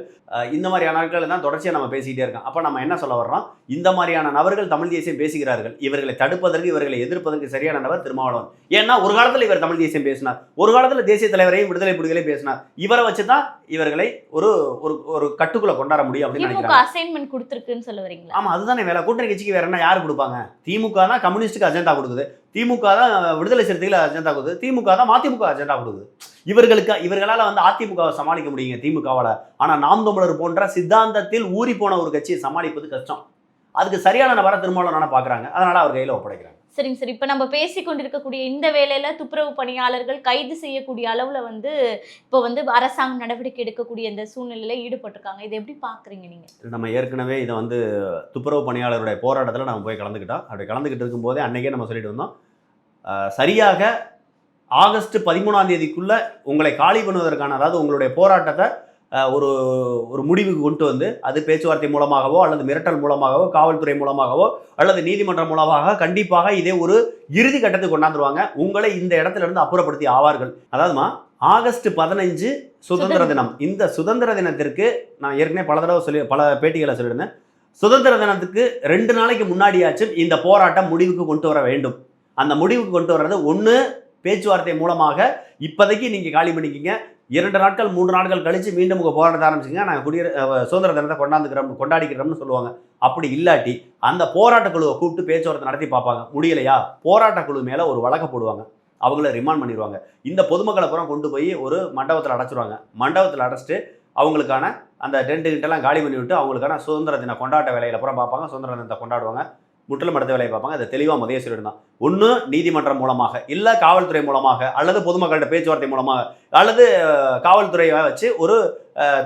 A: இந்த மாதிரியான ஆட்கள் தான் தொடர்ச்சியாக நம்ம பேசிக்கிட்டே இருக்கோம். அப்போ நம்ம என்ன சொல்ல வர்றோம்? இந்த மாதிரியான நபர்கள் தமிழ் தேசியம் பேசுகிறார்கள். இவர்களை தடுப்பதற்கு இவர்களை எதிர்ப்பதற்கு சரியான நபர் திருமாவளவன். ஏன்னா ஒரு காலத்தில் இவர் தமிழ் தேசியம் பேசினார். ஒரு காலத்தில் தேசிய தலைவரையும் விடுதலை புலிகளையும் பேசினார். இவரை வச்சு தான் இவர்களை ஒரு ஒரு ஒரு கட்டுக்குள்ள கொண்டாட முடியும் அப்படின்னு
B: திமுக
A: நினைக்கிறாங்க.
B: அசைன்மெண்ட் கொடுத்துருக்குன்னு சொல்ல வரீங்களா?
A: ஆமா அதுதானே வேலை. கூட்டணி கட்சிக்கு வேற என்ன? யார் கொடுப்பாங்க? திமுக தான் கம்யூனிஸ்டுக்கு அஜெண்டா கொடுக்குது. திமுக தான் விடுதலை சிறுத்தைகள் அஜெண்டா கொடுக்குது திமுக தான் மதிமுக அஜெண்டா கொடுக்குது. இவர்களுக்கு இவர்களால வந்து அதிமுகவை சமாளிக்க முடியுங்க திமுகவால. ஆனா நாம் தமிழர் போன்ற சித்தாந்தத்தில் ஊறி போன ஒரு கட்சியை சமாளிப்பது கஷ்டம். அதுக்கு சரியான நபரை திருமாவளவனான பாக்குறாங்க. அதனால அவர் கையில ஒப்படைக்கிறாங்க.
B: சரிங்க சார். இப்போ நம்ம பேசி கொண்டிருக்கக்கூடிய இந்த வேலையில துப்புரவு பணியாளர்கள் கைது செய்யக்கூடிய அளவுல வந்து இப்போ வந்து அரசாங்கம் நடவடிக்கை எடுக்கக்கூடிய இந்த சூழ்நிலையில ஈடுபட்டிருக்காங்க. இதை எப்படி பாக்குறீங்க நீங்க?
A: நம்ம ஏற்கனவே இதை வந்து துப்புரவு பணியாளருடைய போராட்டத்தில் நம்ம போய் கலந்துக்கிட்டோம். அப்படி கலந்துக்கிட்டு இருக்கும்போதே அன்னைக்கே நம்ம சொல்லிட்டு வந்தோம். சரியாக ஆகஸ்ட் பதிமூணாம் தேதிக்குள்ளே உங்களை காலி பண்ணுவதற்கான அதாவது உங்களுடைய போராட்டத்தை ஒரு ஒரு முடிவுக்கு கொண்டு வந்து அது பேச்சுவார்த்தை மூலமாகவோ அல்லது மிரட்டல் மூலமாகவோ காவல்துறை மூலமாகவோ அல்லது நீதிமன்றம் மூலமாக கண்டிப்பாக இதே ஒரு இறுதி கட்டத்துக்கு கொண்டாந்துருவாங்க. உங்களை இந்த இடத்துல இருந்து அப்புறப்படுத்தி ஆவார்கள். அதாவதுமா ஆகஸ்ட் பதினஞ்சு சுதந்திர தினம். இந்த சுதந்திர தினத்திற்கு நான் ஏற்கனவே பல தடவை சொல்லி பல பேட்டிகளை சொல்லியிருந்தேன். சுதந்திர தினத்துக்கு ரெண்டு நாளைக்கு முன்னாடியாச்சும் இந்த போராட்டம் முடிவுக்கு கொண்டு வர வேண்டும். அந்த முடிவுக்கு கொண்டு வர்றது ஒன்று பேச்சுவார்த்தை மூலமாக. இப்போதைக்கு நீங்கள் காலி பண்ணிக்கிங்க. இரண்டு நாட்கள் மூன்று நாட்கள் கழித்து மீண்டும் உங்கள் போராட்டத்தை ஆரம்பிச்சிங்க நாங்கள் குடியர சுதந்திர தினத்தை கொண்டாந்துக்கிறோம் கொண்டாடிக்கிறோம்னு சொல்லுவாங்க. அப்படி இல்லாட்டி அந்த போராட்ட குழுவை கூப்பிட்டு பேச்சுவார்த்தை நடத்தி பார்ப்பாங்க. முடியலையா? போராட்ட குழு மேலே ஒரு வழக்கு போடுவாங்க. அவங்கள ரிமாண்ட் பண்ணிடுவாங்க. இந்த பொதுமக்களை பூரா கொண்டு போய் ஒரு மண்டபத்தில் அடைச்சிருவாங்க. மண்டபத்தில் அடைச்சிட்டு அவங்களுக்கான அந்த டென்ட்டு கிட்டெல்லாம் காலி பண்ணி விட்டு அவங்களுக்கான சுதந்திர தின கொண்டாட்ட வேலையில் புறம் பார்ப்பாங்க. சுதந்திர தினத்தை கொண்டாடுவாங்க. முற்றிலும் அடுத்த வேலையை பார்ப்பாங்க. அதை தெளிவாக மதிய சொல்லியிருந்தான் ஒன்று நீதிமன்றம் மூலமாக இல்லை காவல்துறை மூலமாக அல்லது பொதுமக்கள்கிட்ட பேச்சுவார்த்தை மூலமாக அல்லது காவல்துறையை வச்சு ஒரு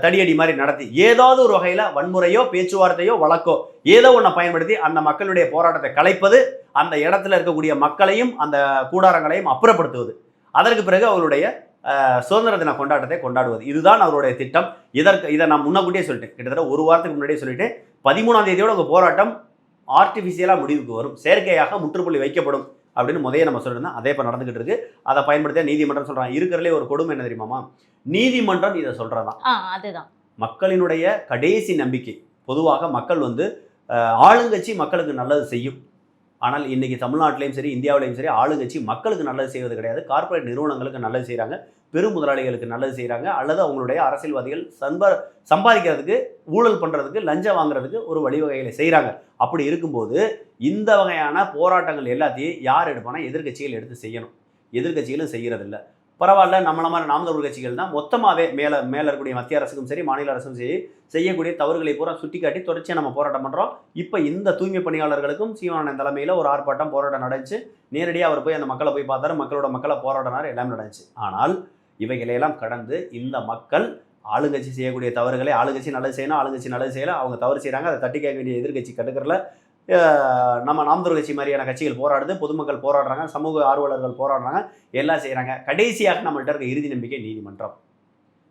A: தடியடி மாதிரி நடத்தி ஏதாவது ஒரு வகையில் வன்முறையோ பேச்சுவார்த்தையோ வழக்கோ ஏதோ ஒன்றை பயன்படுத்தி அந்த மக்களுடைய போராட்டத்தை கலைப்பது அந்த இடத்துல இருக்கக்கூடிய மக்களையும் அந்த கூடாரங்களையும் அப்புறப்படுத்துவது. அதற்கு பிறகு அவருடைய சுதந்திர தின கொண்டாட்டத்தை கொண்டாடுவது. இதுதான் அவருடைய திட்டம். இதற்கு இதை நான் முன்னக்கூட்டியே சொல்லிட்டேன். கிட்டத்தட்ட ஒரு வாரத்துக்கு முன்னாடியே சொல்லிட்டேன். பதிமூணாம் தேதியோட உங்கள் போராட்டம் ஆர்டிஃபிஷியலாக முடிவுக்கு வரும். செயற்கையாக முற்றுப்புள்ளி வைக்கப்படும் அப்படின்னு முதைய நம்ம சொல்லியிருந்தோம் அதே இப்போ நடந்துகிட்டு இருக்கு. அதை பயன்படுத்த நீதிமன்றம் சொல்கிறாங்க இருக்கிறதுலே ஒரு கொடுமை என்ன தெரியுமாமா நீதிமன்றம் இதை சொல்கிறதான்
B: அதுதான்.
A: மக்களினுடைய கடைசி நம்பிக்கை. பொதுவாக மக்கள் வந்து ஆளுங்கட்சி மக்களுக்கு நல்லது செய்யும். ஆனால் இன்னைக்கு தமிழ்நாட்டிலையும் சரி இந்தியாவிலையும் சரி ஆளுங்கட்சி மக்களுக்கு நல்லது செய்வது கிடையாது. கார்ப்பரேட் நிறுவனங்களுக்கு நல்லது செய்கிறாங்க பெரும் முதலாளிகளுக்கு நல்லது செய்கிறாங்க அல்லது அவங்களுடைய அரசியல்வாதிகள் சம்ப சம்பாதிக்கிறதுக்கு ஊழல் பண்ணுறதுக்கு லஞ்சம் வாங்குறதுக்கு ஒரு வழிவகைகளை செய்கிறாங்க அப்படி இருக்கும்போது இந்த வகையான போராட்டங்கள் எல்லாத்தையும் யார் எடுப்பானா எதிர்க்கட்சிகள் எடுத்து செய்யணும். எதிர்க்கட்சிகளும் செய்கிறதில்ல பரவாயில்ல நம்மள மாதிரி நாம் கட்சிகள் தான் மொத்தமாகவே மேலே மேலே இருக்கக்கூடிய மத்திய அரசுக்கும் சரி மாநில அரசும் சரி செய்யக்கூடிய தவறுகளை பூரா சுட்டி காட்டி தொடர்ச்சியாக நம்ம போராட்டம் பண்ணுறோம் இப்போ இந்த தூய்மை பணியாளர்களுக்கும் சீமானன் தலைமையில் ஒரு ஆர்ப்பாட்டம் போராட்டம் நடந்துச்சு. நேரடியாக அவர் போய் அந்த மக்களை போய் பார்த்தாரு. மக்களோட மக்களை போராடினார் எல்லாமே நடந்துச்சு. ஆனால் இவைகளையெல்லாம் கடந்து இந்த மக்கள் ஆளுங்கட்சி செய்யக்கூடிய தவறுகளை ஆளுங்கட்சி நல்லது செய்யணும் ஆளுங்கட்சி நல்லது செய்யலாம் அவங்க தவறு செய்கிறாங்க அதை தட்டி கேட்க வேண்டிய எதிர்கட்சி கட்டுக்கிறல. நம்ம நாம்தூர் கட்சி மாதிரியான கட்சிகள் போராடுது பொதுமக்கள் போராடுறாங்க சமூக ஆர்வலர்கள் போராடுறாங்க எல்லாம் செய்கிறாங்க கடைசியாக நம்மள்கிட்ட இருக்க இறுதி நம்பிக்கை நீதிமன்றம்.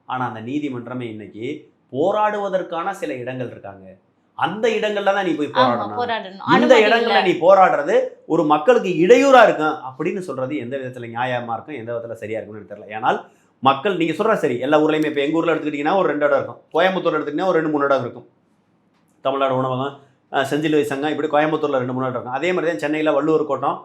A: ஆனால் அந்த நீதிமன்றமே இன்னைக்கு போராடுவதற்கான சில இடங்கள் இருக்காங்க. அந்த இடங்கள்ல தான் நீ போய் போராடணும். இந்த. இடங்கள்ல நீ போராடுறது ஒரு மக்களுக்கு இடையூறா இருக்கும் அப்படின்னு சொல்றது எந்த விதத்துல நியாயமா இருக்கும் எந்த விதத்துல சரியா இருக்கும்னு தெரியல. ஏனால் மக்கள் நீங்க சொல்ற சரி எல்லா ஊர்லயுமே இப்போ எங்க ஊர்ல எடுத்துக்கிட்டீங்கன்னா ஒரு ரெண்டு இடம் இருக்கும். கோயம்புத்தூர் எடுத்துக்கிட்டீங்கன்னா ஒரு ரெண்டு மூணு இடம் இருக்கும். தமிழ்நாடு உணவகம் செஞ்சிலுவை சங்கம் இப்படி கோயம்புத்தூர்ல ரெண்டு மூணு இடம் இருக்கும். அதே மாதிரி தான் சென்னையில வள்ளுவர் கோட்டம்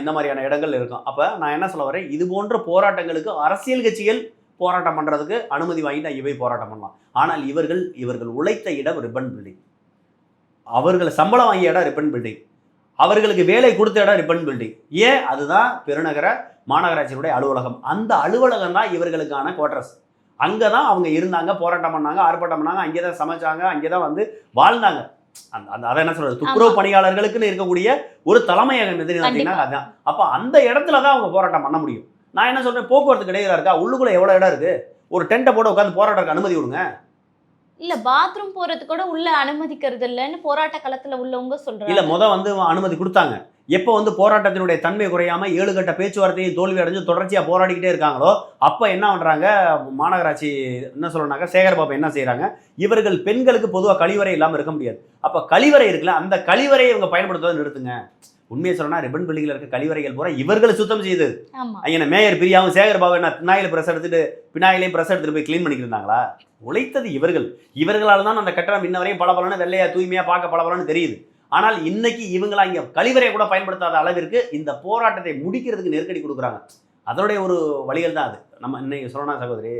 A: இந்த மாதிரியான இடங்கள் இருக்கும். அப்ப நான் என்ன சொல்ல வரேன் இது போன்ற போராட்டங்களுக்கு அரசியல் கட்சிகள் போராட்டம் பண்றதுக்கு அனுமதி வாங்கிட்டு இவை போராட்டம் பண்ணலாம். ஆனால் இவர்கள் இவர்கள் உழைத்த இடம் ரிப்பன் பில்டிங். அவர்கள் சம்பளம் வாங்கிய இடம் ரிப்பன் பில்டிங் அவர்களுக்கு வேலை கொடுத்த இடம் ரிப்பன் பில்டிங் ஏன்? அதுதான் பெருநகர மாநகராட்சியினுடைய அலுவலகம். அந்த அலுவலகம் தான் இவர்களுக்கான குவார்டர்ஸ் அங்கே தான் அவங்க இருந்தாங்க போராட்டம் பண்ணாங்க ஆர்ப்பாட்டம் பண்ணாங்க அங்கே தான் சமைச்சாங்க அங்கே தான் வந்து வாழ்ந்தாங்க. அந்த அந்த அதை என்ன சொல்றது? துப்புரவு பணியாளர்களுக்குன்னு இருக்கக்கூடிய ஒரு தலைமையகம் எது பார்த்தீங்கன்னா அதான். அப்போ அந்த இடத்துல தான் அவங்க போராட்டம் பண்ண முடியும். நான் என்ன சொல்றேன்? போக்குவரத்து இடையூறா இருக்கா? உள்ளுக்குள்ள எவ்வளோ இடம் இருக்கு? ஒரு டென்ட்டை போட்டு உட்காந்து போராட்டத்துக்கு அனுமதி கொடுங்க.
B: இல்ல பாத்ரூம் போகிறது கூட உள்ள அனுமதிக்கிறது இல்லைன்னு போராட்ட களத்துல உள்ளவங்க
A: சொல்கிறாங்க
B: இல்லை
A: முத வந்து அனுமதி கொடுத்தாங்க. எப்போ வந்து போராட்டத்தினுடைய தன்மை குறையாம ஏழு கட்ட பேச்சுவார்த்தையும் தோல்வி அடைஞ்சு தொடர்ச்சியா போராடிக்கிட்டே இருக்காங்களோ அப்ப என்ன பண்றாங்க? மாநகராட்சி என்ன சொல்றாங்க சேகர்பாபு என்ன செய்றாங்க? இவர்கள் பெண்களுக்கு பொதுவாக கழிவறை இல்லாம இருக்க முடியாது. அப்ப கழிவறை இருக்குல்ல அந்த கழிவறையை இவங்க பயன்படுத்துவதை நிறுத்துங்க. உண்மையை சொல்லணும்னா ரிப்பன் பள்ளியில் இருக்க கழிவறைகள் பூரா இவர்கள் சுத்தம் செய்தது.
B: ஆமா.
A: ஐயன மேயர் பிரியாவும் சேகர் பாபு என்ன பினாயில பிரஸ் எடுத்துட்டு பினாயிலையும் பிரஸ் எடுத்துட்டு போய் க்ளீன் பண்ணிட்டு இருந்தாங்களா உழைத்தது இவர்கள். இவர்களால் தான் அந்த கட்டடம் இன்ன வரையும் பளபளன்னு வெள்ளையா தூய்மையா பார்க்க பளபளன்னு தெரியுது. ஆனால் இன்னைக்கு இவங்களா இங்க கழிவறையை கூட பயன்படுத்தாத அளவிற்கு இந்த போராட்டத்தை முடிக்கிறதுக்கு நெருக்கடி கொடுக்குறாங்க. அதனுடைய ஒரு வழிகள் தான் அது. நம்ம இன்னைக்கு சொல்லணும் சகோதரி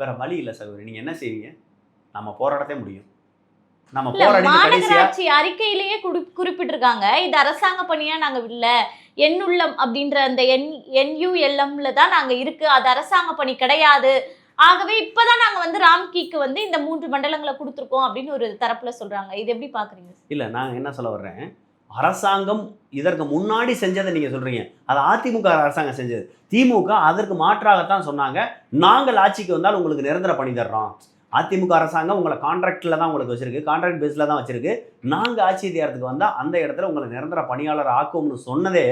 A: வேற வழி இல்லை சகோதரி. நீங்க என்ன செய்வீங்க? நம்ம போராட்டத்தை முடியும். நம்ம
B: மாநகராட்சி அறிக்கையிலேயே குறி- குறிப்பிட்டிருக்காங்க இது அரசாங்க பணியா நாங்க இல்ல எண்ணுள்ளம் அப்படின்ற அந்த என் என்யூஎல்எம்ல தான் நாங்க இருக்கு அது அரசாங்க பணி கிடையாது. ஆகவே இப்பதான் நாங்க வந்து ராம்கிக்கு வந்து இந்த மூன்று மண்டலங்களை கொடுத்துருக்கோம் அப்படின்னு ஒரு தரப்புல சொல்றாங்க. இது எப்படி பாக்குறீங்க?
A: இல்லை நான் என்ன சொல்ல வர்றேன்? அரசாங்கம் இதற்கு முன்னாடி செஞ்சதை நீங்கள் சொல்கிறீங்க அது அதிமுக அரசாங்கம் செஞ்சது. திமுக அதற்கு மாற்றாகத்தான் சொன்னாங்க. நாங்கள் ஆட்சிக்கு வந்தால் உங்களுக்கு நிரந்தர பணி தர்றோம். அதிமுக அரசாங்கம் உங்களை கான்ட்ராக்டில் தான் உங்களுக்கு வச்சிருக்கு. கான்ட்ராக்ட் பேஸில் தான் வச்சிருக்கு. நாங்கள் ஆட்சி அதிகாரத்துக்கு வந்தால் அந்த இடத்துல உங்களை நிரந்தர பணியாளர் ஆக்கும்னு சொன்னதே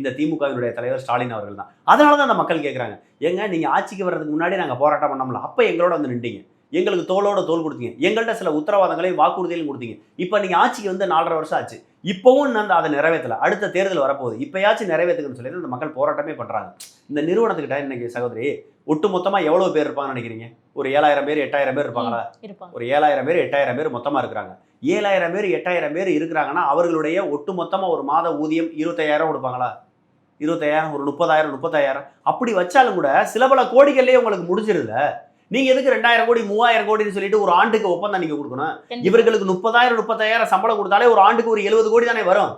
A: இந்த திமுகவினுடைய தலைவர் ஸ்டாலின் அவர்கள் தான். அதனால தான் அந்த மக்கள் கேட்குறாங்க ஏங்க நீங்கள் ஆட்சிக்கு வர்றதுக்கு முன்னாடி நாங்கள் போராட்டம் பண்ணோம்ல. அப்போ எங்களோட வந்து நின்றீங்க. எங்களுக்கு தோளோட தோல் கொடுத்தீங்க. எங்கள்கிட்ட சில உத்தரவாதங்களையும் வாக்குறுதிகளையும் கொடுத்தீங்க. இப்போ நீங்கள் ஆட்சிக்கு வந்து நாலரை வருஷம் ஆச்சு. இப்போவும் அந்த அதை நிறைவேற்றல. அடுத்த தேர்தல் வரப்போகுது. இப்போயாச்சும் நிறைவேற்றுங்கன்னு சொல்லி இந்த மக்கள் போராட்டமே பண்ணுறாங்க இந்த நிறுவனத்துக்கிட்ட இன்னைக்கு சகோதரி ஒட்டு மொத்தமாக எவ்வளோ பேர் இருப்பாங்கன்னு நினைக்கிறீங்க? ஒரு ஏழாயிரம் பேர் எட்டாயிரம் பேர் இருப்பாங்களா?
B: இருப்பாங்க.
A: ஒரு ஏழாயிரம் பேர் எட்டாயிரம் பேர் மொத்தமாக இருக்கிறாங்க. ஏழாயிரம் பேர் எட்டாயிரம் பேர் இருக்கிறாங்கன்னா அவர்களுடைய ஒட்டு மொத்தமாக ஒரு மாத ஊதியம் இருபத்தாயிரம் கொடுப்பாங்களா? இருபத்தாயிரம் ஒரு முப்பதாயிரம் முப்பத்தாயிரம். அப்படி வச்சாலும் கூட சில பல கோடிகள்லேயே உங்களுக்கு முடிஞ்சிருதுல. நீங்க எதுக்கு ரெண்டாயிரம் கோடி மூவாயிரம் கோடின்னு சொல்லிட்டு ஒரு ஆண்டுக்கு ஒப்பந்தம் நீங்க கொடுக்கணும். இவர்களுக்கு முப்பதாயிரம் முப்பத்தாயிரம் சம்பளம் கொடுத்தாலே ஒரு ஆண்டுக்கு ஒரு எழுபது கோடி தானே வரும்?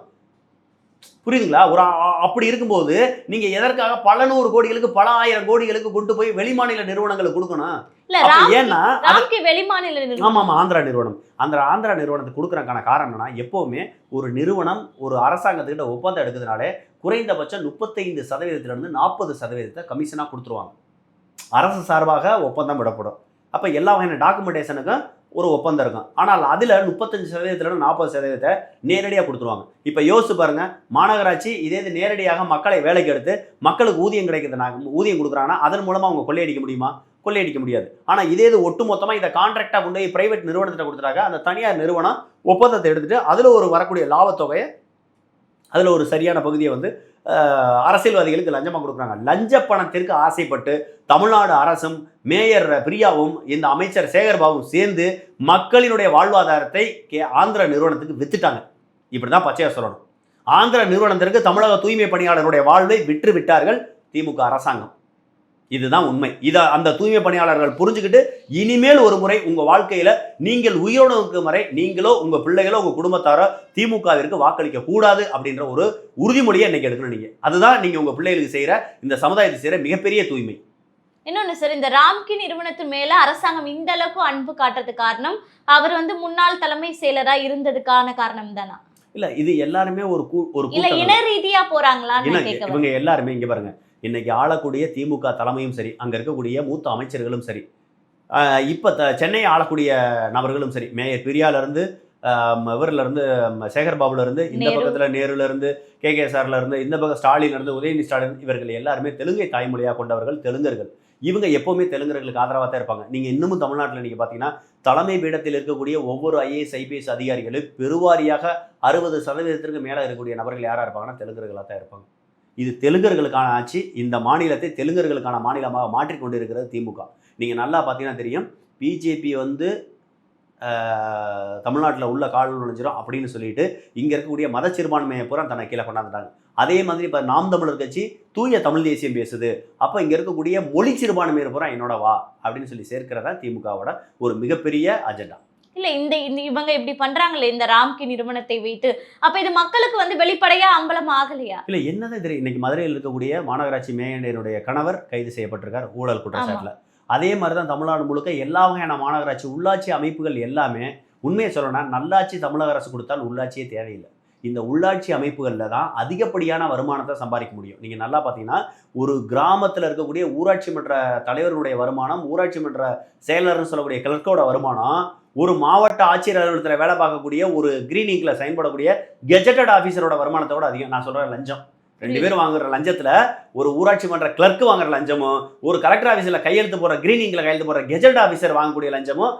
A: புரியுதுங்களா? ஒரு அப்படி இருக்கும்போது நீங்க எதற்காக பல நூறு கோடிகளுக்கு பல ஆயிரம் கோடிகளுக்கு கொண்டு போய் வெளிமாநில நிறுவனங்களுக்கு கொடுக்கணும்? ஏன்னா
B: வெளிமாநில.
A: ஆமா ஆமா ஆந்திரா நிறுவனம். அந்த ஆந்திரா நிறுவனத்துக்கு கொடுக்குறக்கான காரணம் என்னன்னா எப்பவுமே ஒரு நிறுவனம் ஒரு அரசாங்கத்துக்கிட்ட ஒப்பந்தம் எடுக்கிறதுனாலே குறைந்தபட்சம் முப்பத்தைந்து சதவீதத்திலிருந்து நாற்பது சதவீதத்தை கமிஷனாக கொடுத்துருவாங்க. அரசு சார்பாக ஒப்பந்தம் விடப்படும். அப்போ எல்லா வகையான டாக்குமெண்டேஷனுக்கும் ஒரு ஒப்பந்தம் இருக்கும். ஆனால் அதில் முப்பத்தஞ்சு சதவீதத்தில் நாற்பது சதவீதத்தை நேரடியாக கொடுத்துருவாங்க. இப்போ யோசிச்சு பாருங்க மாநகராட்சி இதே இது நேரடியாக மக்களை வேலைக்கு எடுத்து மக்களுக்கு ஊதியம் கிடைக்கிறதுனா ஊதியம் கொடுக்குறாங்கன்னா அதன் மூலமாக அவங்க கொள்ளையடிக்க முடியுமா? கொள்ளையடிக்க முடியாது. ஆனால் இதே இது ஒட்டு மொத்தமாக இதை கான்ட்ராக்டாக கொண்டு போய் பிரைவேட் நிறுவனத்திட்ட கொடுத்துட்டாக்க அந்த தனியார் நிறுவனம் ஒப்பந்தத்தை எடுத்துட்டு அதில் ஒரு வரக்கூடிய லாபத்தொகையை அதில் ஒரு சரியான பகுதியை வந்து அரசியல்வாதிகளுக்கு லஞ்சமாக கொடுக்குறாங்க. லஞ்ச பணத்திற்கு ஆசைப்பட்டு தமிழ்நாடு அரசும் மேயர் பிரியாவும் இந்த அமைச்சர் சேகர்பாபும் சேர்ந்து மக்களினுடைய வாழ்வாதாரத்தை கே ஆந்திர நிறுவனத்துக்கு வித்துட்டாங்க. இப்படி தான் பச்சையாக சொல்லணும். ஆந்திர நிறுவனத்திற்கு தமிழக தூய்மை பணியாளருடைய வாழ்வை விற்று விட்டார்கள் திமுக அரசாங்கம். இதுதான் உண்மை. இதை அந்த தூய்மை பணியாளர்கள் புரிஞ்சுக்கிட்டு இனிமேல் ஒரு முறை உங்க வாழ்க்கையில நீங்கள் உயிரோடு இருக்கும் வரை நீங்களோ உங்க பிள்ளைகளோ உங்க குடும்பத்தாரோ திமுகவிற்கு வாக்களிக்க கூடாது அப்படின்ற ஒரு உறுதிமொழியை இன்னைக்கு எடுக்கணும் நீங்க. அதுதான் நீங்க உங்க பிள்ளைகளுக்கு செய்யற இந்த சமுதாயத்துக்கு செய்யற மிகப்பெரிய தூய்மை.
B: இன்னொன்னு சார் இந்த ராம்கி நிறுவனத்தின் மேல அரசாங்கம் இந்த அளவுக்கு அன்பு காட்டுறதுக்கு காரணம் அவர் வந்து முன்னாள் தலைமை செயலரா இருந்ததுக்கான காரணம் தானா?
A: இல்ல இது எல்லாருமே ஒரு ஒரு
B: இல்ல இன ரீதியா வரேன்.
A: இவங்க எல்லாருமே இங்க பாருங்க. இன்னைக்கு ஆளக்கூடிய திமுக தலைமையும் சரி அங்க இருக்கக்கூடிய மூத்த அமைச்சர்களும் சரி இப்ப த- சென்னையை ஆளக்கூடிய நபர்களும் சரி மேயர் பிரியால இருந்து ஆஹ் இவர்ல இருந்து ம, சேகர் பாபுல இருந்து இந்த. பக்கத்துல நேருல இருந்து கே. கே. சார்ல இருந்து இந்த பக்கம் ஸ்டாலின் இருந்து உதயநிதி ஸ்டாலின் இவர்கள் எல்லாருமே தெலுங்கை தாய்மொழியா கொண்டவர்கள் தெலுங்கர்கள். இவங்க எப்பவுமே தெலுங்கர்களுக்கு ஆதரவாக தான் இருப்பாங்க. நீங்க இன்னமும் தமிழ்நாட்டில் நீங்க பாத்தீங்கன்னா தலைமை பீடத்தில் இருக்கக்கூடிய ஒவ்வொரு ஐஏஎஸ் ஐபிஎஸ் அதிகாரிகளும் பெருவாரியாக அறுபது சதவீதத்திற்கு மேல இருக்கக்கூடிய நபர்கள் யாரா இருப்பாங்கன்னா தெலுங்கர்களாக தான் இருப்பாங்க. இது தெலுங்கர்களுக்கான ஆட்சி இந்த மாநிலத்தை தெலுங்கர்களுக்கான மாநிலமாக மாற்றிக்கொண்டிருக்கிறது திமுக. நீங்கள் நல்லா பார்த்தீங்கன்னா தெரியும் பிஜேபி வந்து தமிழ்நாட்டில் உள்ள கால் நுழைஞ்சிரும் அப்படின்னு சொல்லிட்டு இங்கே இருக்கக்கூடிய மத சிறுபான்மையை பூரா தன்னை கீழே கொண்டாந்துட்டாங்க. அதே மாதிரி இப்போ நாம் தமிழர் கட்சி தூய தமிழ் தேசியம் பேசுது. அப்போ இங்கே இருக்கக்கூடிய மொழி சிறுபான்மையை பூரா என்னோட வா அப்படின்னு சொல்லி சேர்க்கிறதா திமுகவோட ஒரு மிகப்பெரிய அஜெண்டா.
B: இல்ல இந்த இந்த இவங்க இப்படி பண்றாங்களே இந்த ராம்கி நிறுவனத்தை வைத்து அப்ப இது மக்களுக்கு வந்து வெளிப்படையா அம்பலம் ஆகலையா?
A: இல்லை என்னதான் தெரியும் இன்னைக்கு மதுரையில் இருக்கக்கூடிய மாநகராட்சி மேயனுடைய கணவர் கைது செய்யப்பட்டிருக்கார் ஊழல் குற்றச்சாட்டில். அதே மாதிரி தான் தமிழ்நாடு முழுக்க எல்லா வகையான மாநகராட்சி உள்ளாட்சி அமைப்புகள் எல்லாமே உண்மையை சொல்லணும்னா நல்லாட்சி தமிழக அரசு கொடுத்தால் உள்ளாட்சியே தேவையில்லை. இந்த உள்ளாட்சி அமைப்புகளில் தான் அதிகப்படியான வருமானத்தை சம்பாதிக்க முடியும். நீங்கள் நல்லா பார்த்தீங்கன்னா ஒரு கிராமத்தில் இருக்கக்கூடிய ஊராட்சி மன்ற தலைவர்களுடைய வருமானம் ஊராட்சி மன்ற செயலர்னு சொல்லக்கூடிய கிளர்க்கோட வருமானம் ஒரு மாவட்ட ஆட்சியர் அலுவலகத்தில் வேலை பார்க்கக்கூடிய ஒரு கிரீனிங்கில் சைன் செயல்படக்கூடிய கெஜெட்டட் ஆஃபீஸரோட வருமானத்தோட அதிகம். நான் சொல்கிறேன் லஞ்சம். ரெண்டு பேரும் வாங்குற லஞ்சத்தில் ஒரு ஊராட்சி மன்ற கிளர்க்கு வாங்குற லஞ்சமும் ஒரு கலெக்டர் ஆஃபீஸில் கையெழுத்து போடுற கிரீனிங்ல கையெழுத்து போடுற கெஜெட் ஆஃபீஸர் வாங்கக்கூடிய லஞ்சமும்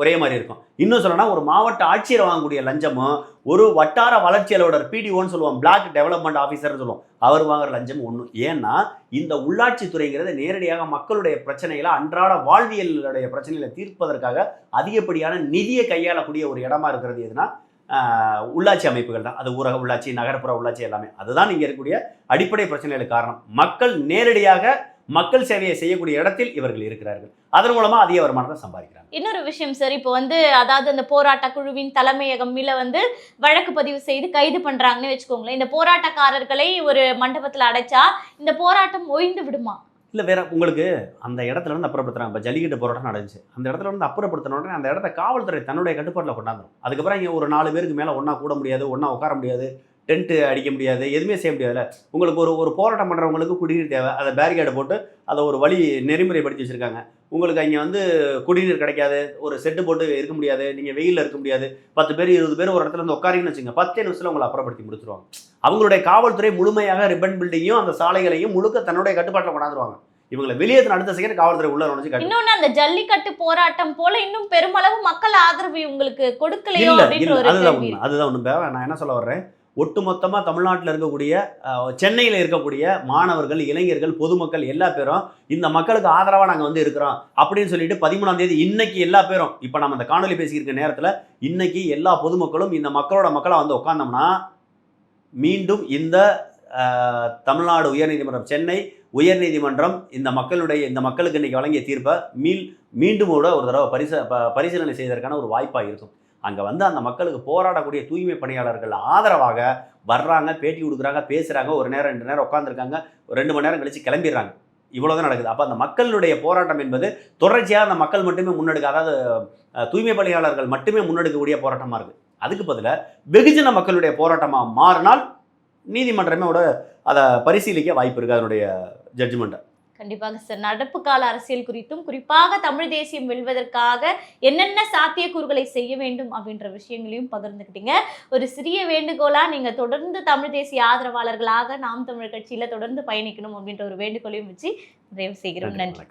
A: ஒரே மாதிரி இருக்கும். இன்னும் சொல்லணும்னா ஒரு மாவட்ட ஆட்சியர் வாங்கக்கூடிய லஞ்சமும் ஒரு வட்டார வளர்ச்சி அலுவலர் பிடிஓன்னு சொல்லுவோம் பிளாக் டெவலப்மெண்ட் ஆஃபீஸர்னு சொல்லுவோம் அவர் வாங்குற லஞ்சம் ஒன்று ஏன்னா இந்த உள்ளாட்சி துறைங்கிறது நேரடியாக மக்களுடைய பிரச்சனைகளை அன்றாட வாழ்வியலுடைய பிரச்சனைகளை தீர்ப்பதற்காக அதிகப்படியான நிதியை கையாளக்கூடிய ஒரு இடமா இருக்கிறது எதுனா உள்ளாட்சி அமைப்புகள் தான். அது ஊரக உள்ளாட்சி நகர்ப்புற உள்ளாட்சி எல்லாமே. அதுதான் இங்கே இருக்கக்கூடிய அடிப்படை பிரச்சனைகளுக்கு காரணம். மக்கள் நேரடியாக மக்கள் சேவையை செய்யக்கூடிய இடத்தில் இவர்கள் இருக்கிறார்கள். அதன் மூலமா அதிக வருமானத்தை சம்பாதிக்கிறாங்க.
B: இன்னொரு விஷயம் சார் இப்போ வந்து அதாவது அந்த போராட்ட குழுவின் தலைமையகம் மேல வந்து வழக்கு பதிவு செய்து கைது பண்றாங்கன்னு வச்சுக்கோங்களேன். இந்த போராட்டக்காரர்களை ஒரு மண்டபத்துல அடைச்சா இந்த போராட்டம் ஓய்ந்து விடுமா?
A: இல்லை வேற உங்களுக்கு அந்த இடத்துல இருந்து அப்புறப்படுத்துறாங்க. இப்போ ஜல்லிக்கட்டு போராட்டம் நடந்துச்சு. அந்த இடத்துல இருந்து அப்புறப்படுத்தின உடனே அந்த இடத்த காவல்துறை தன்னுடைய கட்டுப்பாட்டில் கொண்டாந்துரும். அதுக்கப்புறம் இங்கே ஒரு நாலு பேருக்கு மேலே ஒன்றா கூட முடியாது ஒன்றா உட்கார முடியாது. டென்ட்டு அடிக்க முடியாது எதுவுமே செய்ய முடியாதுல்ல. உங்களுக்கு ஒரு ஒரு போராட்டம் பண்ணுறவங்களுக்கு குடிநீர் தேவை. அதை பேரிகேடை போட்டு அதை ஒரு வழி நெறிமுறைப்படுத்தி வச்சுருக்காங்க. உங்களுக்கு அங்கே வந்து குடிநீர் கிடைக்காது ஒரு செட்டு போட்டு இருக்க முடியாது நீங்கள் வெயிலில் இருக்க முடியாது. பத்து பேர் இருபது பேர் ஒரு இடத்துல வந்து உட்காரிங்கன்னு வச்சுங்க பத்தே நிமிஷத்தில் உங்களை அப்புறப்படுத்தி முடிச்சிருவாங்க. அவங்களுடைய காவல்துறை முழுமையாக ரிப்பன் பில்டிங்கையும் அந்த சாலைகளையும் முழுக்க தன்னுடைய கட்டுப்பாட்டில் கொண்டாந்துருவாங்க. இவங்களை வெளியேற்றின அடுத்த செகண்ட் காவல்துறை உள்ள நுழைஞ்சு
B: இன்னொன்னு அந்த ஜல்லிக்கட்டு போராட்டம் போல இன்னும் பெருமளவு மக்கள் ஆதரவு உங்களுக்கு கொடுக்கலையோ அப்படின்ற
A: அதுதான் உண்மை அதுதான் உண்மை. நான் என்ன சொல்ல வர்றேன்? ஒட்டுமொத்தமாக தமிழ்நாட்டில் இருக்கக்கூடிய சென்னையில் இருக்கக்கூடிய மாணவர்கள் இளைஞர்கள் பொதுமக்கள் எல்லா பேரும் இந்த மக்களுக்கு ஆதரவாக நாங்கள் வந்து இருக்கிறோம் அப்படின்னு சொல்லிட்டு பதிமூணாம் தேதி இன்னைக்கு எல்லா பேரும் இப்போ நம்ம இந்த காணொலி பேசியிருக்க நேரத்தில் இன்னைக்கு எல்லா பொதுமக்களும் இந்த மக்களோட மக்களை வந்து உட்காந்தோம்னா மீண்டும் இந்த தமிழ்நாடு உயர்நீதிமன்றம் சென்னை உயர்நீதிமன்றம் இந்த மக்களுடைய இந்த மக்களுக்கு இன்னைக்கு வழங்கிய தீர்ப்பை மீள் மீண்டும் கூட ஒரு தடவை பரிச ப- பரிசீலனை செய்வதற்கான ஒரு வாய்ப்பாக இருக்கும். அங்கே வந்து அந்த மக்களுக்கு போராடக்கூடிய தூய்மை பணியாளர்கள் ஆதரவாக வர்றாங்க பேட்டி கொடுக்குறாங்க பேசுகிறாங்க ஒரு நேரம் ரெண்டு நேரம் உட்காந்துருக்காங்க ரெண்டு மணி நேரம் கழிச்சு கிளம்பிடுறாங்க. இவ்வளோதான் நடக்குது. அப்போ அந்த மக்களுடைய போராட்டம் என்பது தொடர்ச்சியாக அந்த மக்கள் மட்டுமே முன்னெடுக்க அதாவது தூய்மை பணியாளர்கள் மட்டுமே முன்னெடுக்கக்கூடிய போராட்டமாக இருக்குது அதுக்கு பதிலாக வெகுஜன மக்களுடைய போராட்டமாக மாறினால் நீதிமன்றமே அதை பரிசீலிக்க வாய்ப்பு இருக்குது அதனுடைய ஜட்ஜ்மெண்ட்டை
B: கண்டிப்பாக சார். நடப்பு கால அரசியல் குறித்தும் குறிப்பாக தமிழ் தேசியம் வெல்வதற்காக என்னென்ன சாத்தியக்கூறுகளை செய்ய வேண்டும் அப்படின்ற விஷயங்களையும் பகிர்ந்துக்கிட்டீங்க. ஒரு சிறிய வேண்டுகோளா நீங்க தொடர்ந்து தமிழ் தேசிய ஆதரவாளர்களாக நாம் தமிழர் கட்சியில தொடர்ந்து பயணிக்கணும் அப்படின்ற ஒரு வேண்டுகோளையும் வச்சு நிறைவு செய்கிறோம். நன்றி